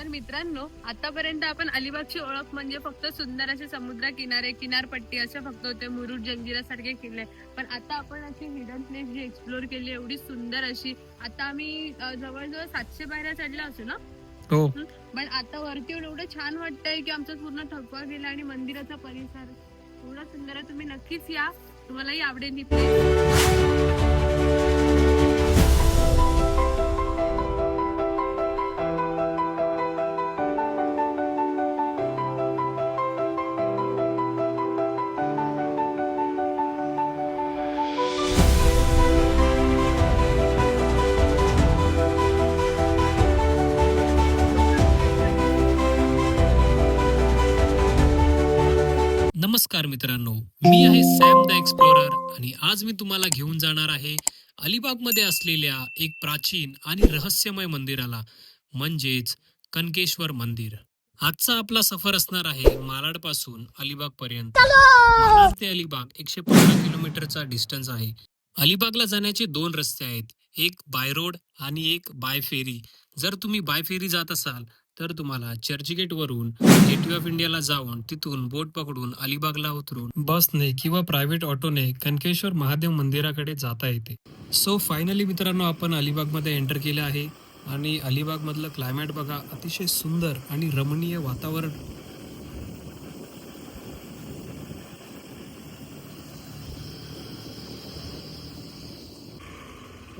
तर मित्रांनो आतापर्यंत आपण अलिबागची ओळख म्हणजे फक्त सुंदर असे समुद्र किनारे किनारपट्टी असे फक्त होते मुरुड जंजिरा सारखे किल्ले. पण आता आपण अशी हिडन प्लेस जी एक्सप्लोर केली एवढी सुंदर अशी. आता आम्ही जवळजवळ सातशे पायऱ्या चढल्या असू ना? हो. पण आता वरती येऊन एवढं छान वाटतंय की आमचा पूर्ण थकवा गेला आणि मंदिराचा परिसर एवढा सुंदर आहे. तुम्ही नक्कीच या. तुम्हालाही आवडेल मित्रांनो मी आहे सॅम द एक्सप्लोरर आणि आज मी तुम्हाला घेऊन जाणार आहे अलिबागमध्ये असलेल्या एक प्राचीन आणि रहस्यमय मंदिराला म्हणजेच कनकेश्वर मंदिर. आजचा आपला सफर असणार आहे मालाडपासून अलिबाग पर्यंत ते अलिबाग एकशे पंधरा किलोमीटरचा डिस्टन्स आहे. अलिबागला जाण्याचे दोन रस्ते आहेत एक बाय रोड आणि एक बाय फेरी. जर तुम्ही बाय फेरी जात असाल तर तुम्हाला चर्चगेट वरून गेटवे ऑफ इंडियाला जाऊन तिथून बोट पकडून अलिबागला उतरून बसने किंवा प्रायव्हेट ऑटोने कनकेश्वर महादेव मंदिराकडे जाता येते. सो फायनली मित्रांनो आपण अलिबागमध्ये एंटर केले आहे. आणि अलिबागमधलं क्लायमॅट बघा अतिशय सुंदर आणि रमणीय वातावरण.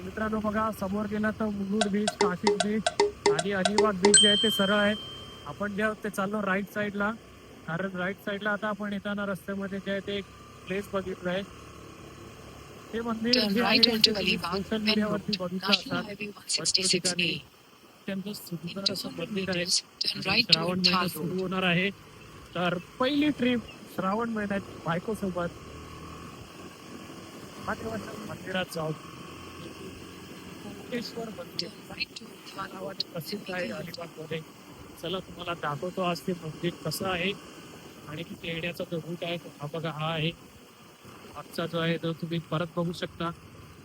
मित्रांनो बघा समोर गेला तर मुलूड बीच काशीद बीच आणि अलिबाग बीच जे आहे ते सरळ आहे. आपण जे आहोत ते चाललो राईट साईडला कारण राईट साईडला आता आपण येताना रस्त्यामध्ये जे आहे ते एक प्लेस बघितलं आहे ते मंदिर Turn जे आहे right ते onto तुम्ही Alibag, social Main मीडियावरती Road, बघितलं National असाल. Highway ठिकाणी 166A. अत्यंत सुंदर असं 200 मंदिर आहे. श्रावण महिना सुरू. होणार आहे. तर पहिली ट्रिप श्रावण महिन्यात बायको सोबत महादेवाच्या मंदिरात जाऊ मंदिर. नावाने प्रसिद्ध आहे अलिबागमध्ये चला तुम्हाला दाखवतो आज ते मंदिर कसं आहे आणि तिथे येण्याचा जो रूट आहे तो हा बघा हा आहे मागचा जो आहे तो तुम्ही परत बघू शकता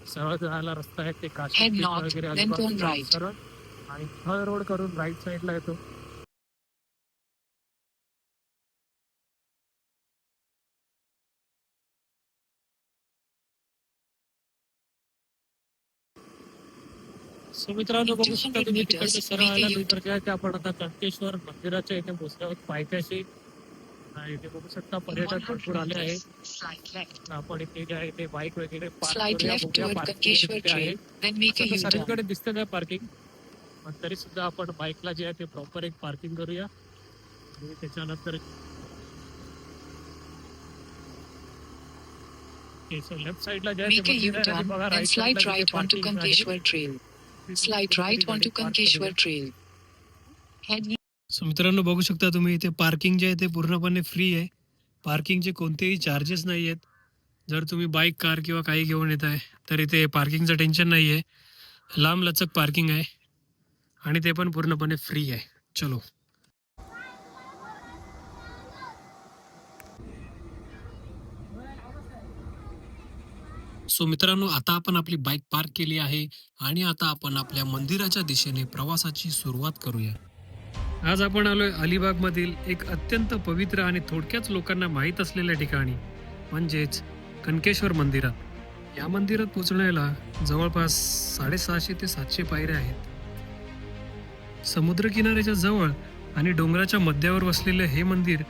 सरळ जायला रस्ता आहे ते काशी वगैरे. सरळ आणि थळ रोड करून राईट साईडला येतो सो मित्रांनो बघू शकता तुम्ही तिकडचं सरळ आला नंतर जे आहे ते आपण आता कंकेश्वर मंदिराच्या इथे पोहोचलो आहोत पायथ्याशी इथे बघू शकता पर्यटक भरपूर आले आहे. आपण इथे जे आहे ते बाईक वगैरे U-turn. सगळीकडे दिसतं काय पार्किंग पण तरी सुद्धा आपण बाईकला जे आहे ते प्रॉपर एक पार्किंग करूया. आणि त्याच्यानंतर लेफ्ट साईडला जे आहे बघा then right slide side ला right जिथे onto parking आहे, Onto park Kankeshwar करूया. Trail. Head सो मित्रांनो बघू शकता तुम्ही इथे पार्किंग जे आहे ते पूर्णपणे फ्री आहे. पार्किंगचे कोणतेही चार्जेस नाही आहेत. जर तुम्ही बाईक कार किंवा काही घेऊन येत आहे तर इथे पार्किंगचं टेन्शन नाही आहे. लांब लचक पार्किंग आहे. आणि ते पण पूर्णपणे फ्री आहे. चलो. सो मित्रांनो आता आपण आपली बाईक पार्क केली आहे आणि आता आपण आपल्या मंदिराच्या दिशेने प्रवासाची सुरुवात करूया. आज आपण आलोय अलिबागमधील एक अत्यंत पवित्र आणि थोडक्याच लोकांना माहीत असलेल्या ठिकाणी म्हणजेच कनकेश्वर मंदिरात. या मंदिरात पोचण्याला जवळपास साडेसहाशे ते सातशे पायऱ्या आहेत. समुद्रकिनाऱ्याच्या जवळ आणि डोंगराच्या मध्यावर वसलेलं हे मंदिर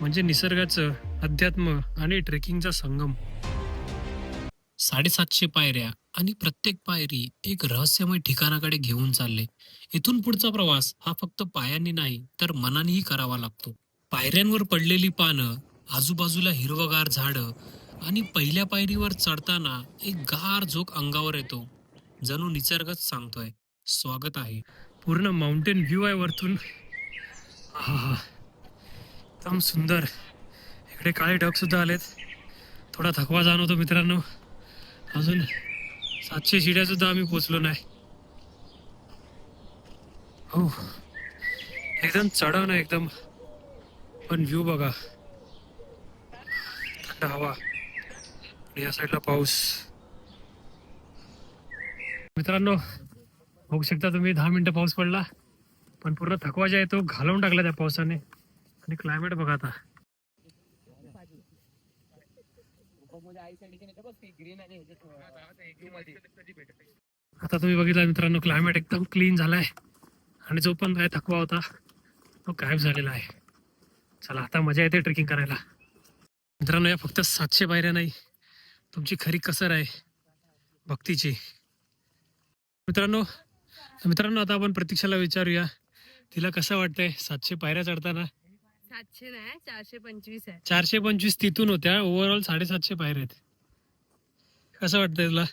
म्हणजे निसर्गाचं अध्यात्म आणि ट्रेकिंगचा संगम. साडेसातशे पायऱ्या आणि प्रत्येक पायरी एक रहस्यमय ठिकाणाकडे घेऊन चालले. इथून पुढचा प्रवास हा फक्त पायांनी नाही तर मनानेही करावा लागतो. पायऱ्यांवर पडलेली पानं आजूबाजूला हिरवगार झाडं आणि पहिल्या पायरीवर चढताना एक गार झोक अंगावर येतो. जणू निसर्गच सांगतोय स्वागत आहे. पूर्ण माउंटेन व्ह्यू आहे वरतून. एकदम सुंदर. इकडे काळे ढग सुद्धा आलेत. थोडा थकवा जाणवतो मित्रांनो. अजून सातशे शिड्या सुद्धा आम्ही पोचलो नाही. हो. एकदम चढाव ना एकदम. पण व्ह्यू बघा. थंड हवा. या साईडला पाऊस. मित्रांनो बघू शकता तुम्ही दहा मिनिटं पाऊस पडला. पण पूर्ण थकवा जे आहे तो घालवून टाकला त्या पावसाने. आणि क्लायमेट बघा आता. आता तुम्ही बघितलं मित्रांनो क्लायमेट एकदम क्लीन झालाय. आणि जो पण काय थकवा होता तो गायब झालेला आहे. चला आता मजा येते ट्रेकिंग करायला. मित्रांनो या फक्त सातशे पायऱ्या नाही तुमची खरी कसर आहे भक्तीची. मित्रांनो मित्रांनो आता आपण प्रतीक्षाला विचारूया तिला कसं वाटतंय सातशे पायऱ्या चढताना? सातशे नाही चारशे पंचवीस आहे. चारशे पंचवीस तिथून होत्या ओव्हरऑल साडेसातशे पायऱ्या आहेत. कसं वाटतंय तुला?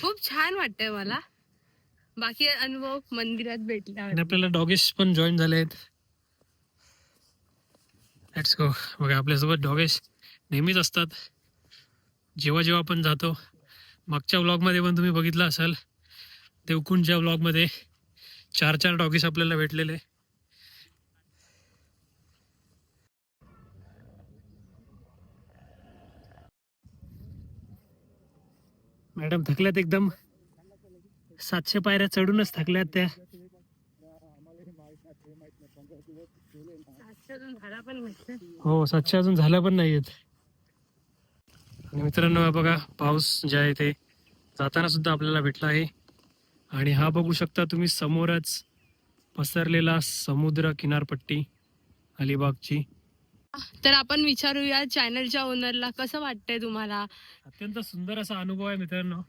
खूप छान वाटतंय मला. बाकी अनुभव मंदिरात भेटला आणि आपल्याला डॉगेश पण जॉईन झाले आहेत. लेट्स गो बघा आपल्यासोबत डॉगेश नेहमीच असतात. जेव्हा जेव्हा आपण जातो. मागच्या व्लॉगमध्ये पण तुम्ही बघितलं असाल. देवकुंडच्या व्लॉगमध्ये चार चार डॉगेस आपल्याला भेटलेले. मॅडम थकल्यात एकदम. सातशे पायऱ्या चढूनच थकल्यात त्या. हो सातशे अजून झाल्या पण नाहीयेत आणि मित्रांनो बघा पाऊस जे आहे ते जाताना सुद्धा आपल्याला भेटला आहे. आणि हा बघू शकता तुम्ही समोरच पसरलेला समुद्र किनारपट्टी अलिबागची. तर आपण विचारूया चॅनलच्या ओनरला कसं वाटतंय तुम्हाला? अत्यंत सुंदर असा अनुभव आहे मित्रांनो.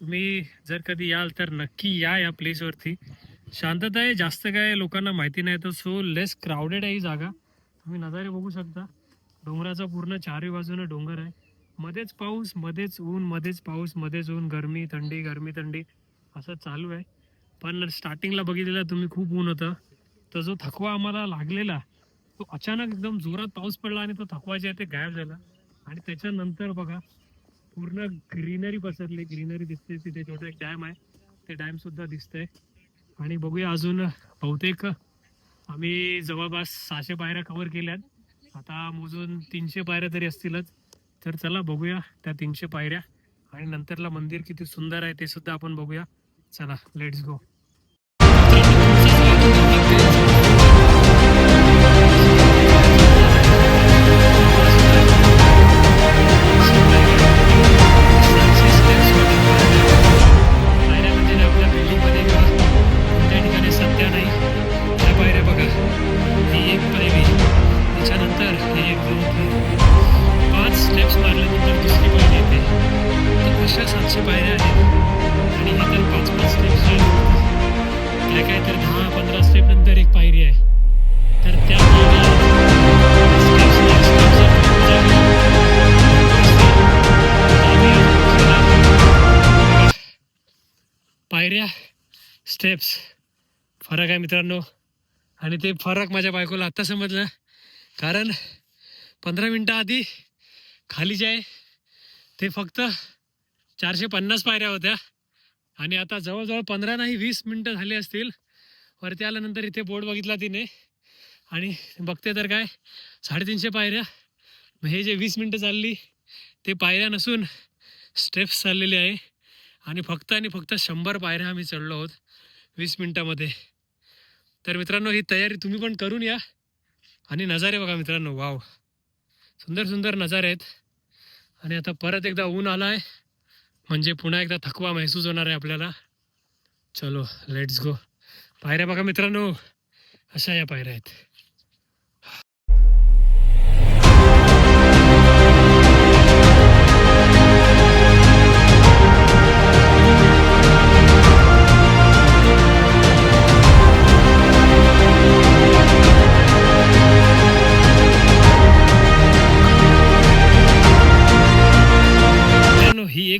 तुम्ही जर कधी याल तर नक्की या या प्लेसवरती शांतता आहे जास्त काय लोकांना माहिती नाही तर सो लेस क्राऊडेड आहे ही जागा. तुम्ही नजारे बघू शकता. डोंगराचा पूर्ण चारही बाजूने डोंगर आहे. मध्येच पाऊस मध्येच ऊन मध्येच पाऊस मध्येच ऊन गरमी थंडी गरमी थंडी. असं चालू आहे. पण स्टार्टिंगला बघितलेलं तुम्ही खूप ऊन होतं. तर जो थकवा आम्हाला लागलेला तो अचानक एकदम जोरात पाऊस पडला आणि तो थकवा जे आहे ते गायब झाला. आणि त्याच्यानंतर बघा पूर्ण ग्रीनरी पसरली. ग्रीनरी दिसते तिथे छोटं एक डॅम आहे. ते डॅम सुद्धा दिसतंय. आणि बघूया अजून बहुतेक आम्ही जवळपास सहाशे पायऱ्या कव्हर केल्यात. आता मोजून तीनशे पायऱ्या तरी असतीलच. तर चला बघूया त्या तीनशे पायऱ्या. आणि नंतरला मंदिर किती सुंदर आहे ते सुद्धा आपण बघूया. चला लेट्स गो पाचशे पायऱ्या आहेत. आणि हे तर पाच पाच स्टेप्स काय काय तर दहा पंधरा स्टेप नंतर एक पायरी आहे. तर त्या पायऱ्या स्टेप्स फरक आहे मित्रांनो. आणि ते फरक माझ्या बायकोला आत्ता समजलं. कारण पंधरा मिनटं आधी खाली जे आहे ते फक्त चारशे पन्नास पायऱ्या होत्या. आणि आता जवळजवळ पंधरा नाही वीस मिनटं झाली असतील. वरती आल्यानंतर इथे बोर्ड बघितला तिने. आणि बघते तर काय साडेतीनशे पायऱ्या. हे जे वीस मिनटं चालली ते पायऱ्या नसून स्टेप्स चाललेले आहे. आणि फक्त आणि फक्त शंभर पायऱ्या आम्ही चढलो आहोत वीस मिनटामध्ये. तर मित्रांनो ही तयारी तुम्ही पण करून या. आणि नजारे बघा मित्रांनो वाव. सुंदर सुंदर नजारे आहेत. आणि आता परत एकदा ऊन आला आहे म्हणजे पुन्हा एकदा थकवा महसूस होणार आहे आपल्याला. चलो लेट्स गो पायऱ्या बघा मित्रांनो. अशा या पायऱ्या आहेत.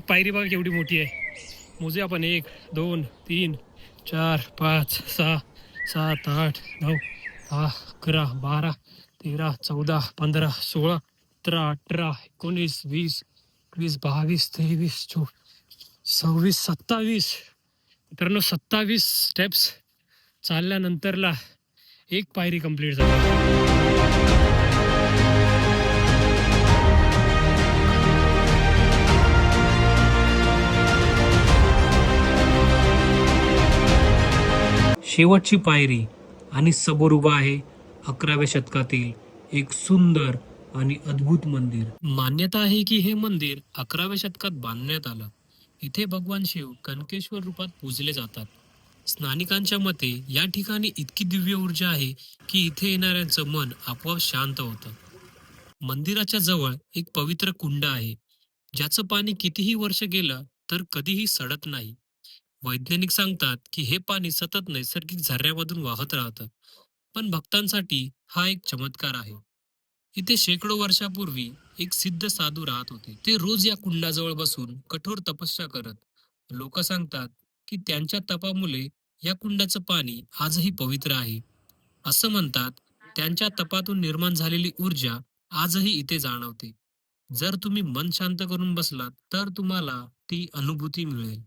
पायरी बघा केवढी मोठी आहे. मोजे आपण एक दोन तीन चार पाच सहा सात आठ नऊ दहा अकरा बारा तेरा चौदा पंधरा सोळा सतरा अठरा एकोणीस वीस एकवीस बावीस तेवीस चोवीस सव्वीस सत्तावीस. मित्रांनो सत्तावीस स्टेप्स चालल्यानंतरला एक पायरी कंप्लीट झाली. शेवटची पायरी आणि सबोर उभा आहे अकराव्या शतकातील एक सुंदर आणि अद्भुत मंदिर. मान्यता आहे की हे मंदिर अकराव्या शतकात बांधण्यात आलं. इथे भगवान शिव कनकेश्वर रूपात पूजले जातात. स्थानिकांच्या मते या ठिकाणी इतकी दिव्य ऊर्जा आहे की इथे येणाऱ्यांचं मन आपोआप शांत होतं. मंदिराच्या जवळ एक पवित्र कुंड आहे. ज्याचं पाणी कितीही वर्ष गेलं तर कधीही सडत नाही. वैज्ञानिक सांगतात की हे पाणी सतत नैसर्गिक झऱ्यामधून वाहत राहतं. पण भक्तांसाठी हा एक चमत्कार आहे. इथे शेकडो वर्षापूर्वी एक सिद्ध साधू राहत होते. ते रोज या कुंडाजवळ बसून कठोर तपस्या करत. लोक सांगतात की त्यांच्या तपामुळे या कुंडाचं पाणी आजही पवित्र आहे. असं म्हणतात त्यांच्या तपातून निर्माण झालेली ऊर्जा आजही इथे जाणवते. जर तुम्ही मन शांत करून बसलात तर तुम्हाला ती अनुभूती मिळेल.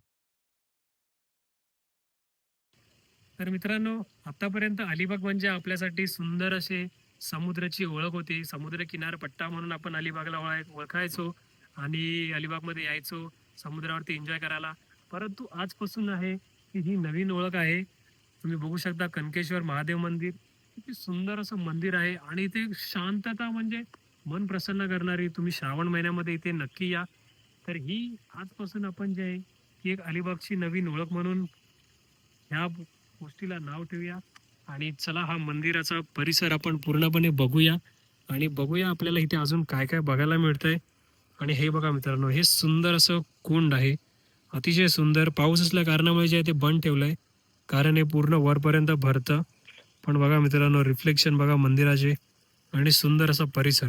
तर मित्रांनो आतापर्यंत अलिबाग म्हणजे आपल्यासाठी सुंदर असे समुद्राची ओळख होती. समुद्र किनारपट्टा म्हणून आपण अलिबागला ओळख ओळखायचो आणि अलिबागमध्ये यायचो समुद्रावरती एन्जॉय करायला. परंतु आजपासून आहे की ही नवीन ओळख आहे. तुम्ही बघू शकता कनकेश्वर महादेव मंदिर. किती सुंदर असं मंदिर आहे आणि इथे शांतता म्हणजे मन प्रसन्न करणारी तुम्ही श्रावण महिन्यामध्ये इथे नक्की या. तर ही आजपासून आपण जे आहे की एक अलिबागची नवीन ओळख म्हणून ह्या गोष्टीला नाव ठेवूया. आणि चला हा मंदिराचा परिसर आपण पूर्णपणे बघूया. आणि बघूया आपल्याला इथे अजून काय काय बघायला मिळतंय. आणि हे बघा मित्रांनो हे सुंदर असं कुंड आहे. अतिशय सुंदर. पाऊस असल्या कारणामुळे जे आहे ते बंद ठेवलंय. कारण हे पूर्ण वरपर्यंत भरतं. पण बघा मित्रांनो रिफ्लेक्शन बघा मंदिराचे. आणि सुंदर असा परिसर.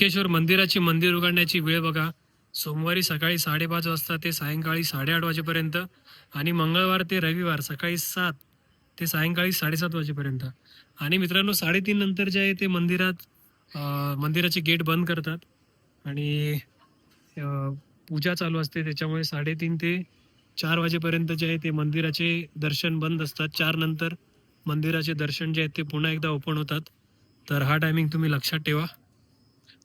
कनकेश्वर मंदिराची मंदिर उघडण्याची वेळ बघा. सोमवारी सकाळी साडेपाच वाजता ते सायंकाळी साडेआठ वाजेपर्यंत आणि मंगळवार ते रविवार सकाळी सात ते सायंकाळी साडेसात वाजेपर्यंत. आणि मित्रांनो साडेतीन नंतर जे आहे ते मंदिरात मंदिराचे गेट बंद करतात. आणि पूजा चालू असते. त्याच्यामुळे साडेतीन ते चार वाजेपर्यंत जे आहे ते मंदिराचे दर्शन बंद असतात. चार नंतर मंदिराचे दर्शन जे आहेत ते पुन्हा एकदा ओपन होतात. तर हा टायमिंग तुम्ही लक्षात ठेवा.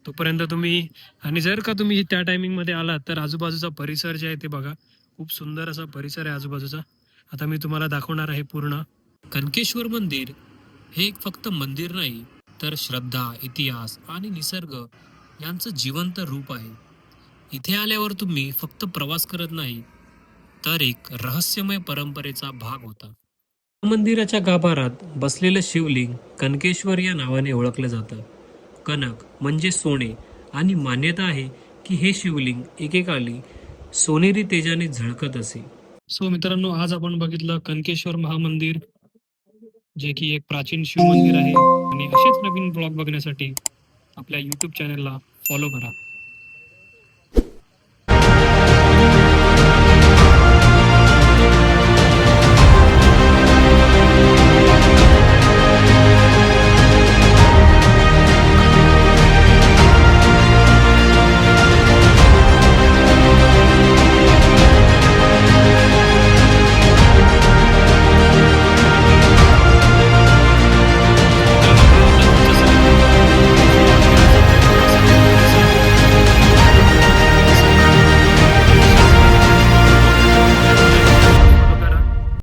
तोपर्यंत तुम्ही आणि जर का तुम्ही त्या टायमिंगमध्ये आलात तर आजूबाजूचा परिसर जे आहे ते बघा. खूप सुंदर असा परिसर आहे आजूबाजूचा. आता मी तुम्हाला दाखवणार आहे पूर्ण. कनकेश्वर मंदिर हे एक फक्त मंदिर नाही तर श्रद्धा इतिहास आणि निसर्ग यांचं जिवंत रूप आहे. इथे आल्यावर तुम्ही फक्त प्रवास करत नाही तर एक रहस्यमय परंपरेचा भाग होता. मंदिराच्या गाभारात बसलेलं शिवलिंग कनकेश्वर या नावाने ओळखलं जातं. कनक म्हणजे सोने. आणि मान्यता आहे की हे शिवलिंग एकेकाली सोनेरी तेजाने झळकत असे. सो मित्रांनो आज आपण बघितलं कनकेश्वर महामंदिर जे की एक प्राचीन शिव मंदिर आहे. आणि असेच नवीन ब्लॉग बघण्यासाठी आपल्या यूट्यूब चॅनलला फॉलो करा.